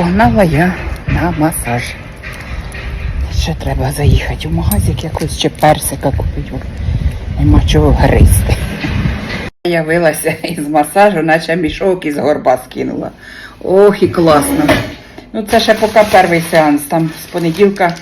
погнала я на масаж. Ще треба заїхати в магазик якось чи персика купити. Нема чого гризти. Явилася із масажу, наче мішок із горба скинула. Ох, і класно. Ну це ще поки перший сеанс. Там з понеділка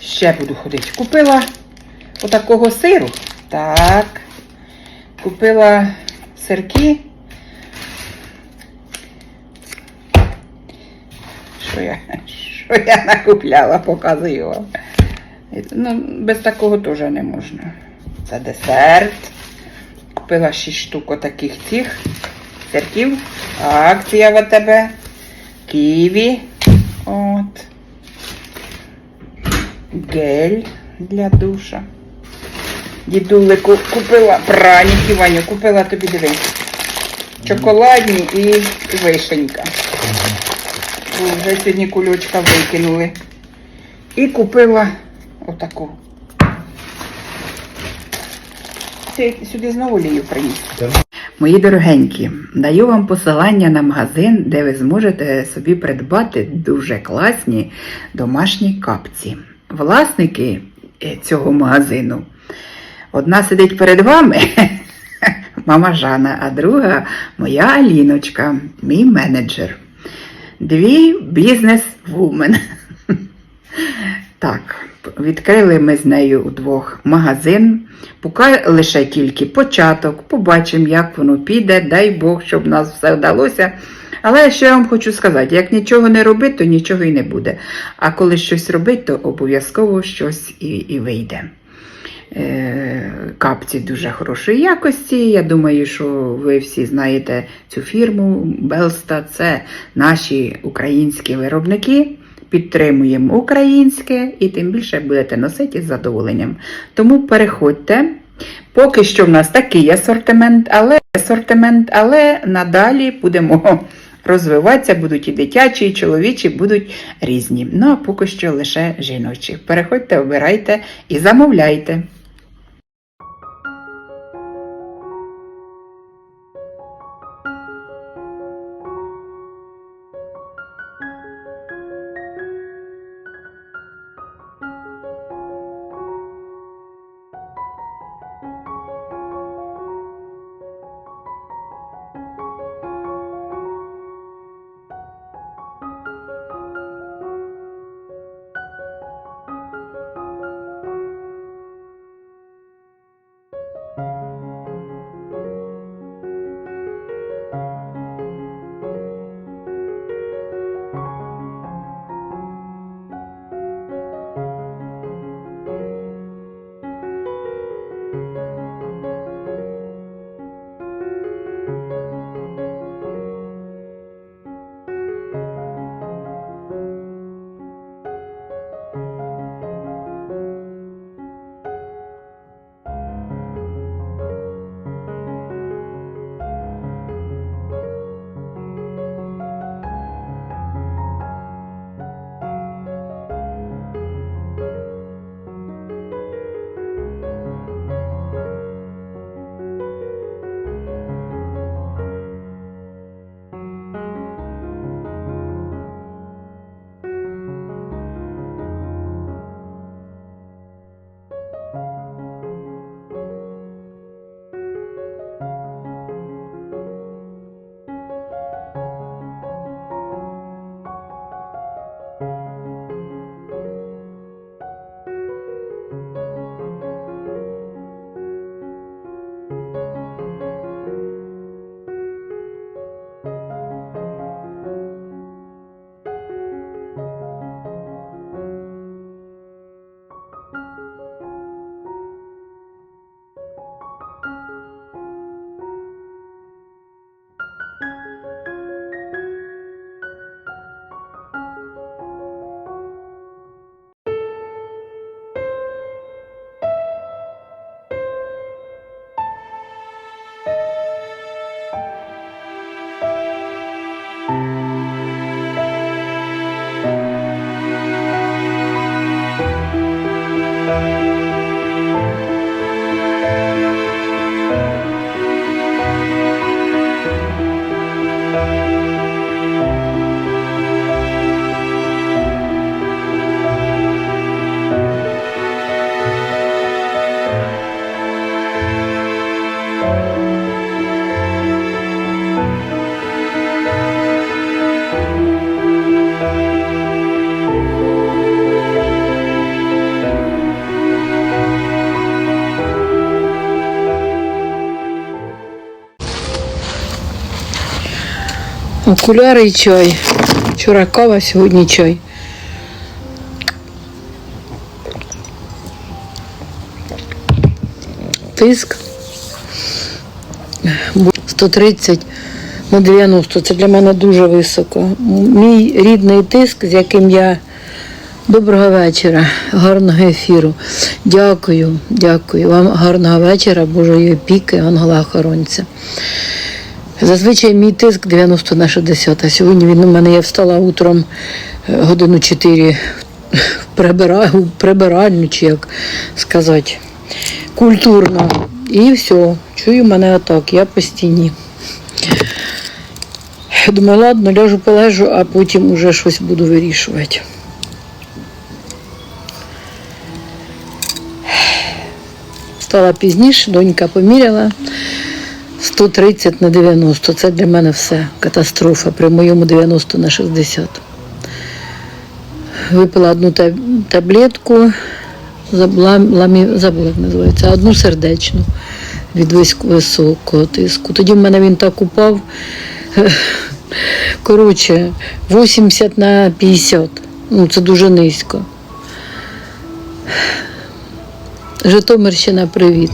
ще буду ходити. Купила отакого сиру. Так. Купила сирки. Що я, що я накупляла, показую вам. Ну, без такого теж не можна. Це десерт. Купила 6 штук отаких цих сирків. Акція в АТБ. Ківі. От. Гель для душа. Дідулику купила праніки, Ваню, купила тобі диви. Чоколадні і вишенька. Вже сьогодні кульочка викинули. І купила отаку. Ти сюди знову лію приніс. Мої дорогенькі, даю вам посилання на магазин, де ви зможете собі придбати дуже класні домашні капці. Власники е, цього магазину. Одна сидить перед вами, мама Жана, а друга моя Аліночка, мій менеджер. Дві бізнес-вумен. Так, відкрили ми з нею удвох магазин. Поки лише тільки початок, побачимо, як воно піде. Дай Бог, щоб нас все вдалося. Але що я вам хочу сказати, як нічого не робити, то нічого і не буде. А коли щось робити, то обов'язково щось і, і вийде. Е, Капці дуже хорошої якості. Я думаю, що ви всі знаєте цю фірму Белста. Це наші українські виробники. Підтримуємо українське і тим більше будете носити із задоволенням. Тому переходьте. Поки що в нас такий асортимент, але асортимент, але надалі будемо розвиватися, будуть і дитячі, і чоловічі, будуть різні. Ну а поки що лише жіночі. Переходьте, обирайте і замовляйте. Окуляри і чай. Вчора сьогодні чай. Тиск 130 на 90. Це для мене дуже високо. Мій рідний тиск, з яким я доброго вечора, гарного ефіру. Дякую, дякую. Вам гарного вечора, Божої опіки, ангела охоронця. Зазвичай мій тиск 90 на 60, а сьогодні він у мене я встала утром е, годину 4 в прибира- прибиральню, чи як сказати, культурно. І все, чую мене отак, я по стіні. Думаю, ладно, ляжу полежу, а потім уже щось буду вирішувати. Стала пізніше, донька поміряла. 130 на 90. Це для мене все катастрофа при моєму 90 на 60. Випила одну таблетку, ламі, забула, як називається, одну сердечну від високого тиску. Тоді в мене він так упав. Коротше, 80 на 50. Ну, це дуже низько. Житомирщина, привіт.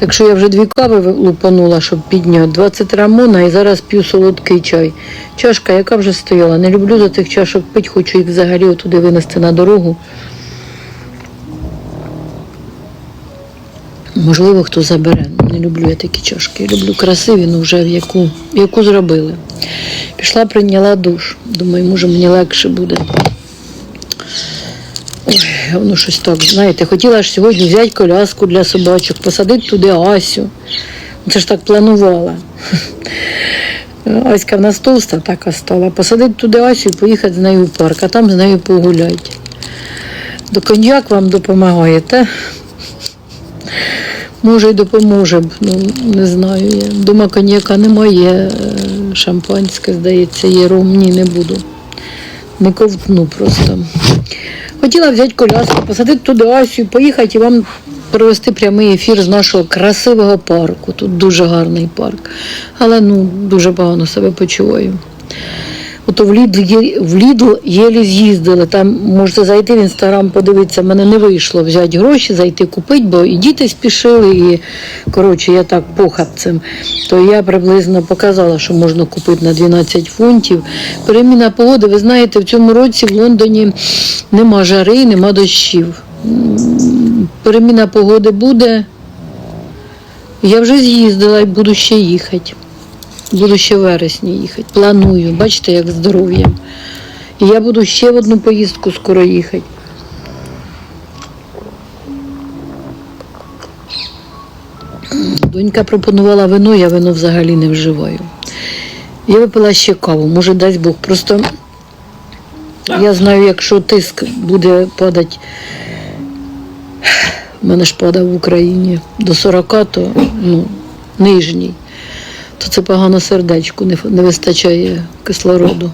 Так що я вже дві кави лупанула, щоб підняти. 20 рамона і зараз п'ю солодкий чай. Чашка, яка вже стояла. Не люблю за тих чашок пити, хочу їх взагалі туди винести на дорогу. Можливо, хто забере. Не люблю я такі чашки. Люблю красиві, ну вже в яку, яку зробили. Пішла, прийняла душ. Думаю, може мені легше буде. Ой, воно щось так, знаєте, хотіла ж сьогодні взяти коляску для собачок, посадити туди Асю. Ну, Це ж так планувала. Аська в нас толста така стала. Посадити туди Асю і поїхати з нею в парк, а там з нею погуляти. До коньяк вам допомагає, та? Може, й допоможе ну не знаю. Я. Дома коньяка немає, е, шампанське, здається, є ром, ні, не буду. Не ковтну просто. Хотіла взяти коляску, посадити туди Асю, поїхати і вам провести прямий ефір з нашого красивого парку. Тут дуже гарний парк. Але ну, дуже погано себе почуваю. Ото в Лідл, в Лідл єлі з'їздили. Там можете зайти в інстаграм, подивитися, мене не вийшло взяти гроші, зайти купити, бо і діти спішили, і коротше, я так похабцем. То я приблизно показала, що можна купити на 12 фунтів. Переміна погоди, ви знаєте, в цьому році в Лондоні нема жари, нема дощів. Переміна погоди буде. Я вже з'їздила і буду ще їхати. Буду ще в вересні їхати. Планую. Бачите, як здоров'я. І я буду ще в одну поїздку скоро їхати. Донька пропонувала вино, я вино взагалі не вживаю. Я випила ще каву, може дасть Бог. Просто я знаю, якщо тиск буде падати, в мене ж падав в Україні до 40, то ну, нижній то це погано сердечку, не, не вистачає кислороду.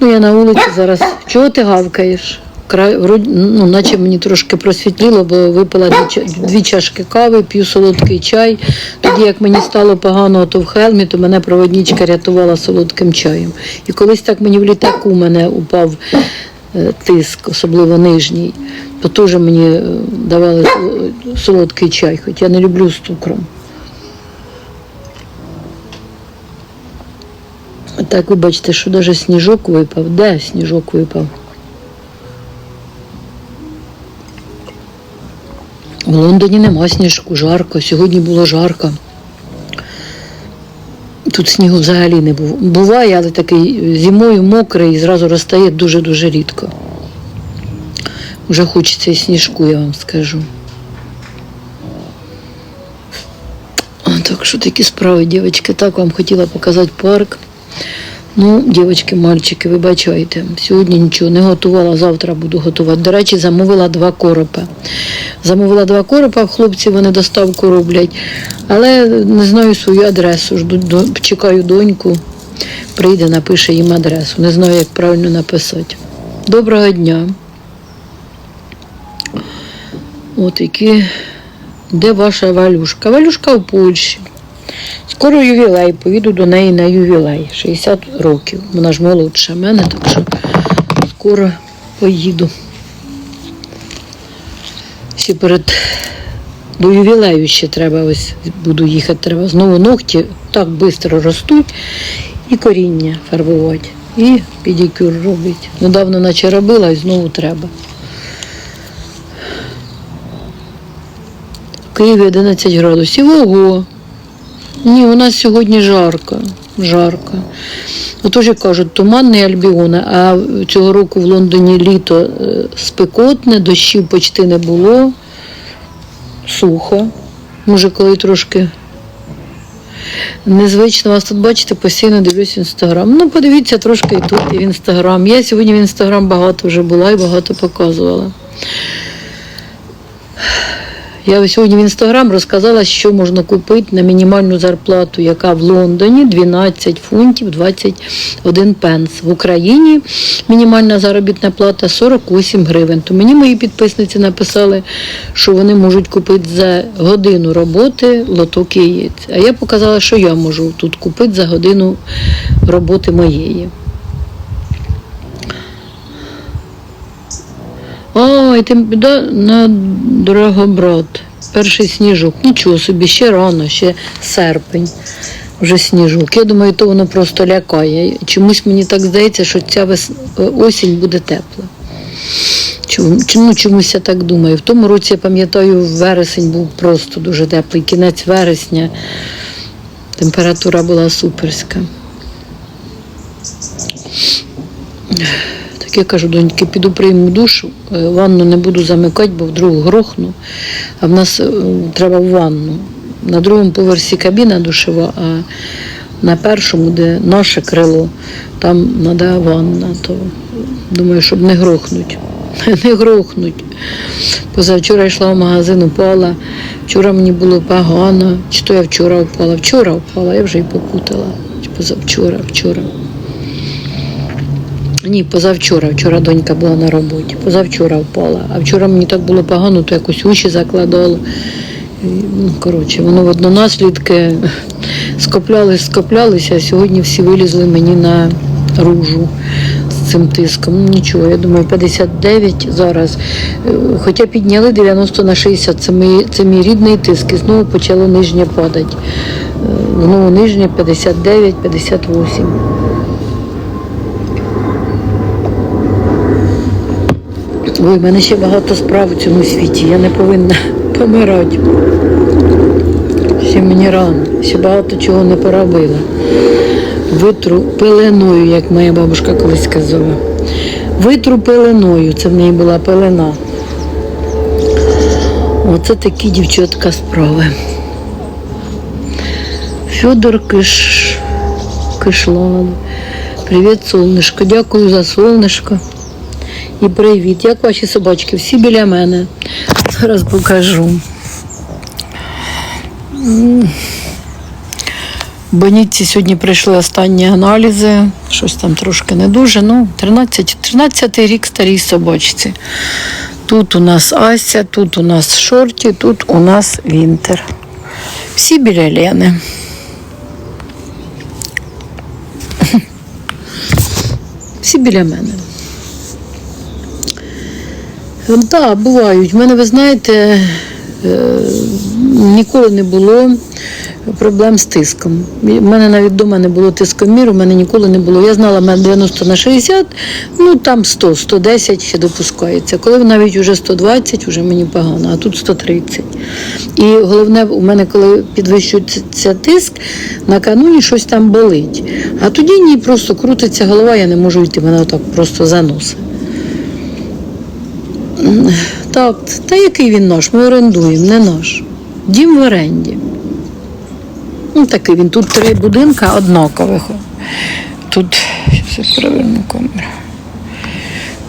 Ну, я на вулиці зараз. Чого ти гавкаєш? Край, ну, наче мені трошки просвітліло, бо випила дві, дві чашки кави, п'ю солодкий чай. Тоді, як мені стало погано, то в хелмі, то мене проводнічка рятувала солодким чаєм. І колись так мені в літаку мене упав е, тиск, особливо нижній, то теж мені е, давали солодкий чай, хоч я не люблю з цукром. А Так ви бачите, що навіть сніжок випав. Де сніжок випав? В Лондоні нема сніжку, жарко. Сьогодні було жарко. Тут снігу взагалі не було. Буває, але такий зимою мокрий і зразу розтає дуже-дуже рідко. Вже хочеться і сніжку, я вам скажу. Так що такі справи, дівчатки. Так вам хотіла показати парк. Ну, дівчатки, мальчики, вибачайте. Сьогодні нічого не готувала, завтра буду готувати. До речі, замовила два коропа. Замовила два коропа, хлопці вони доставку роблять, але не знаю свою адресу. Жду, до, чекаю доньку, прийде, напише їм адресу. Не знаю, як правильно написати. Доброго дня. От які. Де ваша валюшка? Валюшка в Польщі. Скоро ювілей, поїду до неї на ювілей. 60 років. Вона ж молодша мене, так що скоро поїду. Ще перед до ювілею ще треба ось буду їхати. Треба знову ногті так швидко ростуть і коріння фарбувати. І педикюр робити. Недавно наче робила і знову треба. В Києві 11 градусів. Ого! Ні, у нас сьогодні жарко. Жарко. Отож, як кажуть, туманний Альбіон, а цього року в Лондоні літо е, спекотне, дощів почти не було, сухо. Може, коли трошки незвично вас тут бачите, постійно дивлюсь інстаграм. Ну, подивіться трошки і тут, і в інстаграм. Я сьогодні в інстаграм багато вже була і багато показувала. Я сьогодні в інстаграм розказала, що можна купити на мінімальну зарплату, яка в Лондоні 12 фунтів 21 пенс. В Україні мінімальна заробітна плата 48 гривень. То мені мої підписниці написали, що вони можуть купити за годину роботи лоток яєць. А я показала, що я можу тут купити за годину роботи моєї. Ой, ти да, на Драгобрат. Перший сніжок. Нічого собі, ще рано, ще серпень. Вже сніжок. Я думаю, то воно просто лякає. Чомусь мені так здається, що ця вес... осінь буде тепла. Чому, ну, чомусь я так думаю. В тому році, я пам'ятаю, вересень був просто дуже теплий. Кінець вересня. Температура була суперська. Я кажу, доньки, піду прийму душу, е, ванну не буду замикати, бо вдруг грохну. А в нас е, треба в ванну. На другому поверсі кабіна душева, а на першому, де наше крило, там треба ванна. То думаю, щоб не грохнуть. Не грохнуть. Позавчора йшла в магазин, упала. Вчора мені було погано. Чи то я вчора впала? Вчора впала, я вже і попутала. Чи позавчора, вчора. Ні, позавчора. Вчора донька була на роботі. Позавчора впала. А вчора мені так було погано, то якось уші закладало. Ну, коротше, воно в наслідки скоплялись, скоплялися, а сьогодні всі вилізли мені на ружу з цим тиском. Ну, нічого, я думаю, 59 зараз. Е, Хоча підняли 90 на 60, це мій, це мій рідний тиск, і знову почало нижнє падати. Е, Знову нижнє 59, Ой, в мене ще багато справ у цьому світі. Я не повинна помирати. Ще мені рано, ще багато чого не поробила. Витру пеленою, як моя бабушка колись казала. Витру пеленою, це в неї була пелена. Оце такі дівчатка справи. Федор Киш... Кишлан. Привіт, сонечко. Дякую за сонечко. І привіт. Як ваші собачки? Всі біля мене. Зараз покажу. Боніці сьогодні прийшли останні аналізи. Щось там трошки не дуже. Ну, 13, 13 рік старій собачці. Тут у нас Ася, тут у нас Шорті, тут у нас Вінтер. Всі біля Лени. Всі біля мене. Так, да, бувають. У мене, ви знаєте, е, ніколи не було проблем з тиском. У мене навіть вдома не було тискоміру, у мене ніколи не було. Я знала, в мене 90 на 60, ну там 100, 110 ще допускається. Коли навіть вже 120, вже мені погано, а тут 130. І головне, у мене, коли підвищується тиск, на кануні щось там болить. А тоді ні, просто крутиться голова, я не можу йти, мене отак просто заносить. Так, та який він наш? Ми орендуємо, не наш. Дім в оренді. Ну, такий він. Тут три будинка однакових. Тут, я переверну камеру.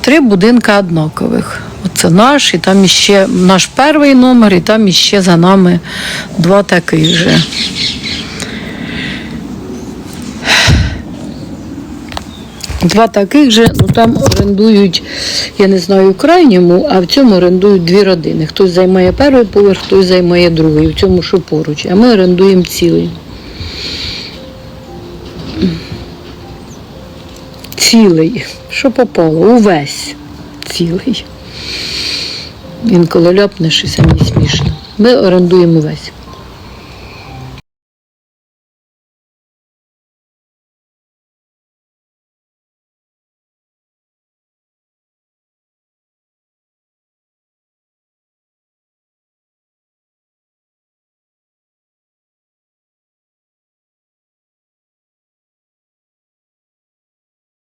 Три будинка однакових. Оце наш, і там іще наш перший номер, і там іще за нами два таких же. Два таких же, ну там орендують, я не знаю, в крайньому, а в цьому орендують дві родини. Хтось займає перший поверх, хтось займає другий, в цьому що поруч. А ми орендуємо цілий. цілий, що попало, увесь цілий. Інколи ляпнеш і самі смішно. Ми орендуємо весь.